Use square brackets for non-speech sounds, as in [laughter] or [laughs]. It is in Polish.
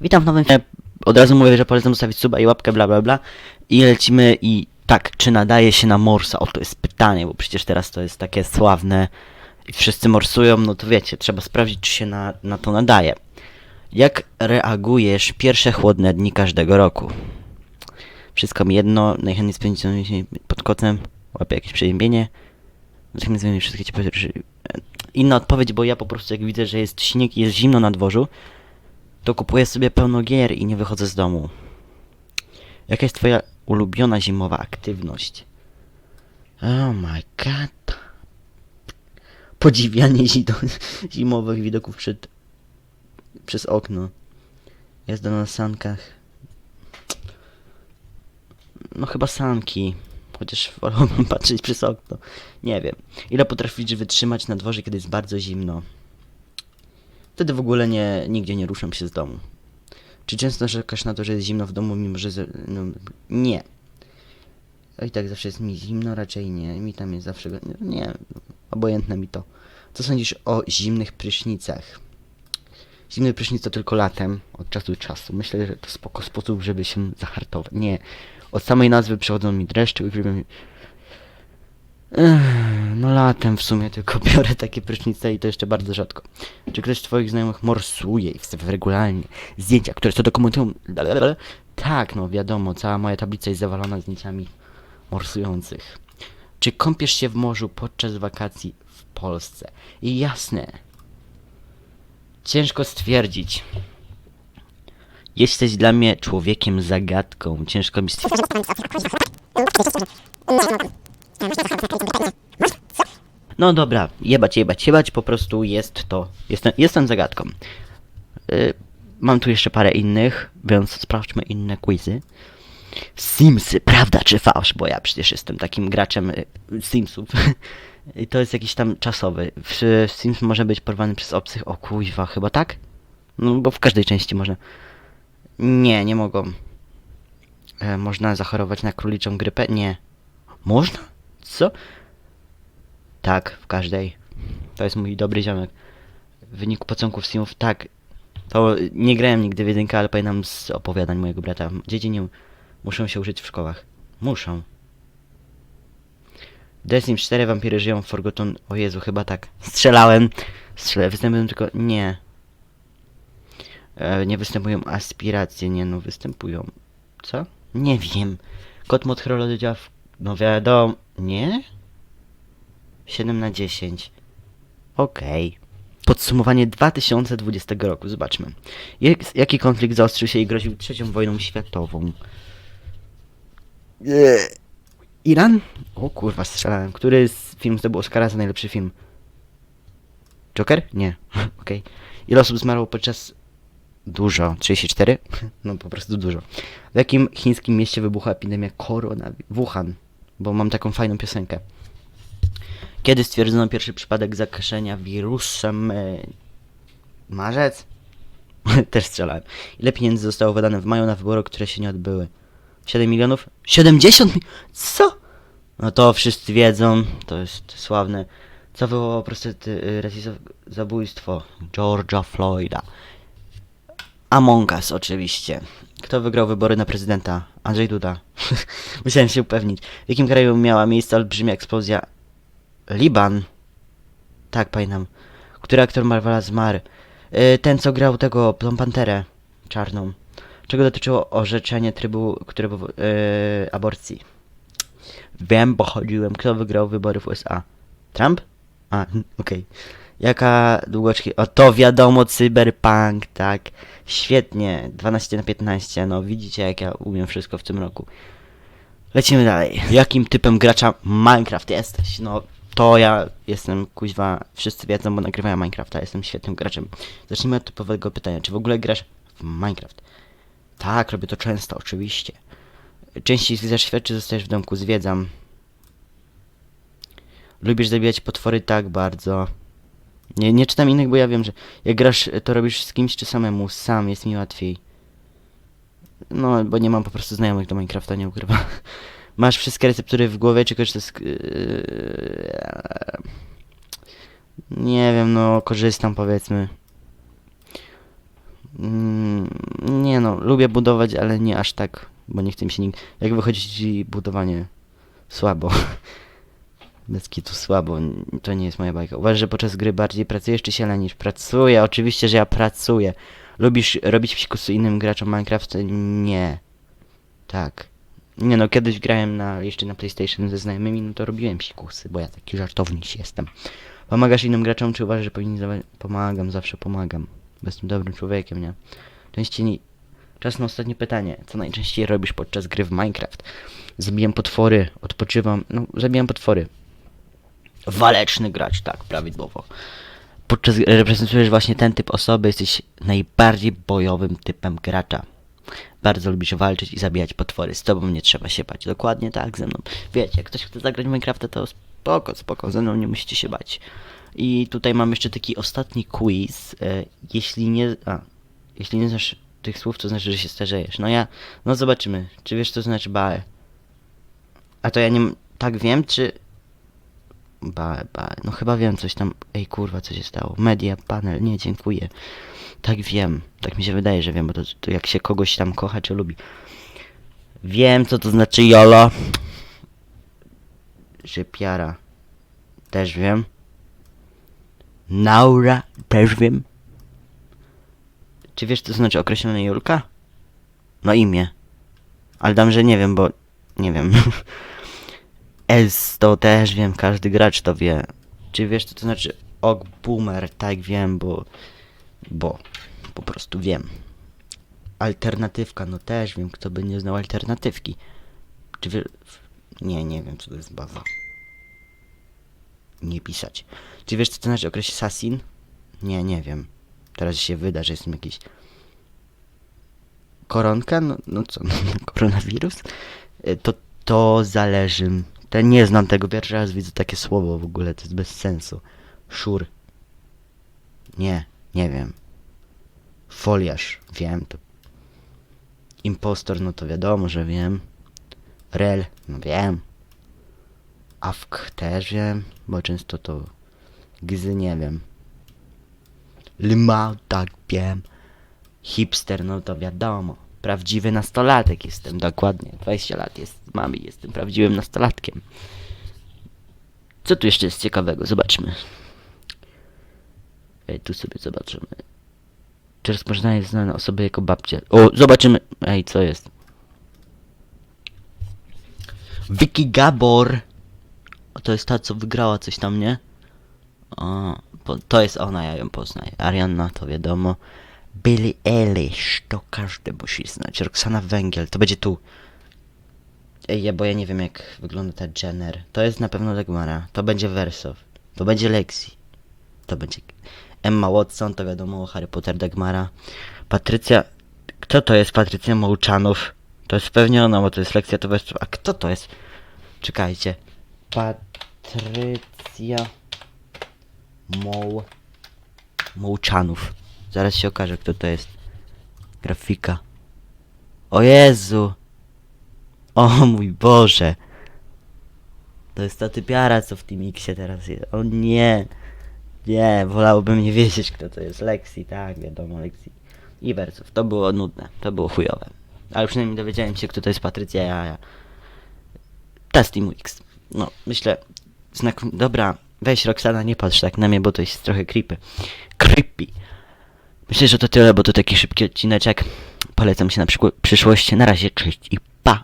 Witam w nowym filmie. Od razu mówię, że polecam zostawić suba i łapkę, bla bla bla. I lecimy i tak, czy nadaje się na morsa? O, to jest pytanie, bo przecież teraz to jest takie sławne i wszyscy morsują, no to wiecie, trzeba sprawdzić, czy się na, na to nadaje. Jak reagujesz pierwsze chłodne dni każdego roku? Wszystko mi jedno, najchętniej spędzić się pod kocem, łapię jakieś przeziębienie. Zachęcam zmienić wszystkie ci. Inna odpowiedź, bo ja po prostu jak widzę, że jest śnieg i jest zimno na dworzu, to kupuję sobie pełno gier i nie wychodzę z domu. Jaka jest twoja ulubiona zimowa aktywność? Oh my god. Podziwianie zimowych widoków przed, przez okno. Jazda na sankach. No chyba sanki. Chociaż wolałbym [laughs] patrzeć przez okno. Nie wiem. Ile potrafisz wytrzymać na dworze, kiedy jest bardzo zimno? Wtedy w ogóle nie, nigdzie nie ruszam się z domu. Czy często narzekasz na to, że jest zimno w domu, mimo że... No, nie. A I tak zawsze jest mi zimno, raczej nie. Mi tam jest zawsze... Nie, obojętne mi to. Co sądzisz o zimnych prysznicach? Zimny prysznic to tylko latem, od czasu do czasu. Myślę, że to spoko sposób, żeby się zahartować. Nie. Od samej nazwy przychodzą mi dreszcze, ukrywam... No latem w sumie tylko [laughs] biorę takie prysznice i to jeszcze bardzo rzadko. Czy ktoś z twoich znajomych morsuje i wstawia regularnie zdjęcia, które to dokumentują? Tak, no wiadomo, cała moja tablica jest zawalona zdjęciami morsujących. Czy kąpiesz się w morzu podczas wakacji w Polsce? I jasne. Ciężko stwierdzić. Jesteś dla mnie człowiekiem zagadką. Ciężko mi stwierdzić. No dobra, jebać, jebać, jebać, po prostu jest to. Jestem, jestem zagadką. Y, mam tu jeszcze parę innych, więc sprawdźmy inne quizy. Simsy, prawda czy fałsz? Bo ja przecież jestem takim graczem y, Simsów. [laughs] I to jest jakiś tam czasowy. W Sims może być porwany przez obcych. O kuźwa, chyba tak? No bo w każdej części można. Nie, nie mogą. E, można zachorować na króliczą grypę? Nie. Można? Co? Tak, w każdej. To jest mój dobry ziomek. W wyniku pocąków Simów, tak. To nie grałem nigdy w jedynkę, ale pamiętam z opowiadań mojego brata. Dzieci nie muszą się uczyć w szkołach. Muszą. Sims 4 wampiry żyją w Forgotten... O Jezu, chyba tak. Strzelałem. Strzelałem. Występują tylko... Nie. E, nie występują aspiracje, nie no, występują. Co? Nie wiem. Kod mod działa w... No wiadomo... Nie? 7 na 10. Okej. Podsumowanie 2020 roku, zobaczmy. Jak, jaki konflikt zaostrzył się i groził trzecią wojną światową? Iran? O kurwa, strzelałem. Który z film zdobył Oscara za najlepszy film? Joker? Nie. [laughs] Okej. Ile osób zmarło podczas... Dużo. 34? [laughs] No po prostu dużo. W jakim chińskim mieście wybuchła epidemia korona... Wuhan. Bo mam taką fajną piosenkę. Kiedy stwierdzono pierwszy przypadek zakażenia wirusem? e, Marzec? [laughs] Też strzelałem. Ile pieniędzy zostało wydane w maju na wybory, które się nie odbyły? 7 milionów? 70 mi- Co? No to wszyscy wiedzą, to jest sławne. Co wywołało prostety y, zabójstwo George'a Floyda? Among Us oczywiście. Kto wygrał wybory na prezydenta? Andrzej Duda. [laughs] Musiałem się upewnić. W jakim kraju miała miejsce olbrzymia eksplozja Liban. Tak, pamiętam. Który aktor Marvela zmarł? Yy, ten, co grał tego, tą panterę czarną. Czego dotyczyło orzeczenie trybu, które było, yy, aborcji? Wiem, bo chodziłem. Kto wygrał wybory w USA? Trump? A, [laughs] okej. Jaka długoczki... O, to wiadomo, cyberpunk, tak. Świetnie. 12 na 15. No, widzicie, jak ja umiem wszystko w tym roku. Lecimy dalej. Jakim typem gracza Minecraft jesteś? No, to ja jestem, kuźwa, wszyscy wiedzą, bo nagrywają Minecrafta, jestem świetnym graczem. Zacznijmy od typowego pytania, czy w ogóle grasz w Minecraft? Tak, robię to często, oczywiście. Częściej zwiedzasz świat, czy zostajesz w domku? Zwiedzam. Lubisz zabijać potwory? Tak, bardzo. Nie, nie czytam innych, bo ja wiem, że jak grasz, to robisz z kimś, czy samemu? Sam, jest mi łatwiej. No, bo nie mam po prostu znajomych do Minecrafta, nie ukrywam. [laughs] Masz wszystkie receptury w głowie, czy korzystasz z... Yy, Nie wiem, no korzystam powiedzmy. Mm, no, lubię budować, ale nie aż tak, bo nie chce mi się nikt... Jak wychodzi ci budowanie słabo. [laughs] Bez kitu słabo, to nie jest moja bajka. Uważasz, że podczas gry bardziej pracujesz czy się lenisz? Pracuję, oczywiście, że ja pracuję. Lubisz robić psikusy innym graczom Minecraft? Nie. Tak. Nie no, kiedyś grałem na, jeszcze na PlayStation ze znajomymi, no to robiłem psikusy, bo ja taki żartowniś jestem. Pomagasz innym graczom, czy uważasz, że powinni zawa- Pomagam, zawsze pomagam. Bo jestem dobrym człowiekiem, nie? Częściej nie... Czas na ostatnie pytanie. Co najczęściej robisz podczas gry w Minecraft? Zabijam potwory, odpoczywam... No, zabijam potwory. Waleczny gracz, tak, prawidłowo. Podczas reprezentujesz właśnie ten typ osoby, jesteś najbardziej bojowym typem gracza. Bardzo lubisz walczyć i zabijać potwory. Z tobą nie trzeba się bać. Dokładnie tak ze mną. Wiecie, jak ktoś chce zagrać w Minecrafta, to spoko, spoko, ze mną nie musicie się bać. I tutaj mam jeszcze taki ostatni quiz. E, jeśli nie. A, jeśli nie znasz tych słów, to znaczy, że się starzejesz. No ja. No zobaczymy. Czy wiesz, co znaczy bae? A to ja nie. Tak wiem, czy. Bae, bae. No chyba wiem coś tam. Ej kurwa, co się stało? Media, panel, nie, dziękuję. Tak wiem. Tak mi się wydaje, że wiem, bo to, to jak się kogoś tam kocha, czy lubi. Wiem, co to znaczy YOLO. Że piara. Też wiem. Naura. Też wiem. Czy wiesz, co to znaczy określone Julka? No imię. Ale dam, że nie wiem, bo... Nie wiem. [laughs] S to też wiem, każdy gracz to wie. Czy wiesz, co to znaczy Og Boomer? Tak wiem, bo... Bo... Po prostu wiem. Alternatywka, no też wiem, kto by nie znał alternatywki. Czy wie... Nie, nie wiem, co to jest baza. Nie pisać. Czy wiesz, co to znaczy określ assassin? Nie, nie wiem. Teraz się wyda, że jestem jakiś... Koronka? No, no co, [laughs] koronawirus? Y, To, to zależy. To nie znam tego, pierwszy raz widzę takie słowo w ogóle, to jest bez sensu. Szur. Nie, nie wiem. Foliarz, wiem to. Impostor, no to wiadomo, że wiem. Rel, no wiem. Awk też wiem, bo często to gzy nie wiem. Lymał, tak wiem. Hipster, no to wiadomo. Prawdziwy nastolatek jestem, dokładnie. 20 lat jest, mam i jestem prawdziwym nastolatkiem. Co tu jeszcze jest ciekawego? Zobaczmy. Ej, tu sobie zobaczymy. Czy rozpoznaje znane osoby jako babcie? O, zobaczymy. Ej, co jest? Vicky Gabor. O, to jest ta, co wygrała coś tam, nie? O, to jest ona, ja ją poznaję. Arianna to wiadomo. Billie Eilish, to każdy musi znać. Roxana Węgiel, to będzie tu. Ej, bo ja nie wiem jak wygląda ta Jenner. To jest na pewno Dagmara. To będzie Wersow. To będzie Lexi. To będzie Emma Watson, to wiadomo, Harry Potter, Dagmara. Patrycja... Kto to jest Patrycja Mołczanów? To jest pewnie ona, bo to jest lekcja to. A kto to jest? Czekajcie. Patrycja... Moł... Mołczanów. Zaraz się okaże, kto to jest. Grafika. O Jezu! O mój Boże! To jest ta typiara, co w tym Xie teraz jest. O nie! Nie, wolałbym nie wiedzieć, kto to jest. Lexi, tak, wiadomo, Lexi. I Wersow. To było nudne, to było chujowe. Ale przynajmniej dowiedziałem się, kto to jest Patrycja Jaja. Testing X. No, myślę, znak... Dobra, weź Roxana, nie patrz tak na mnie, bo to jest trochę creepy. Creepy. Myślę, że to tyle, bo to taki szybki odcineczek. Polecam się na przykład przyszłość. Na razie, cześć i pa!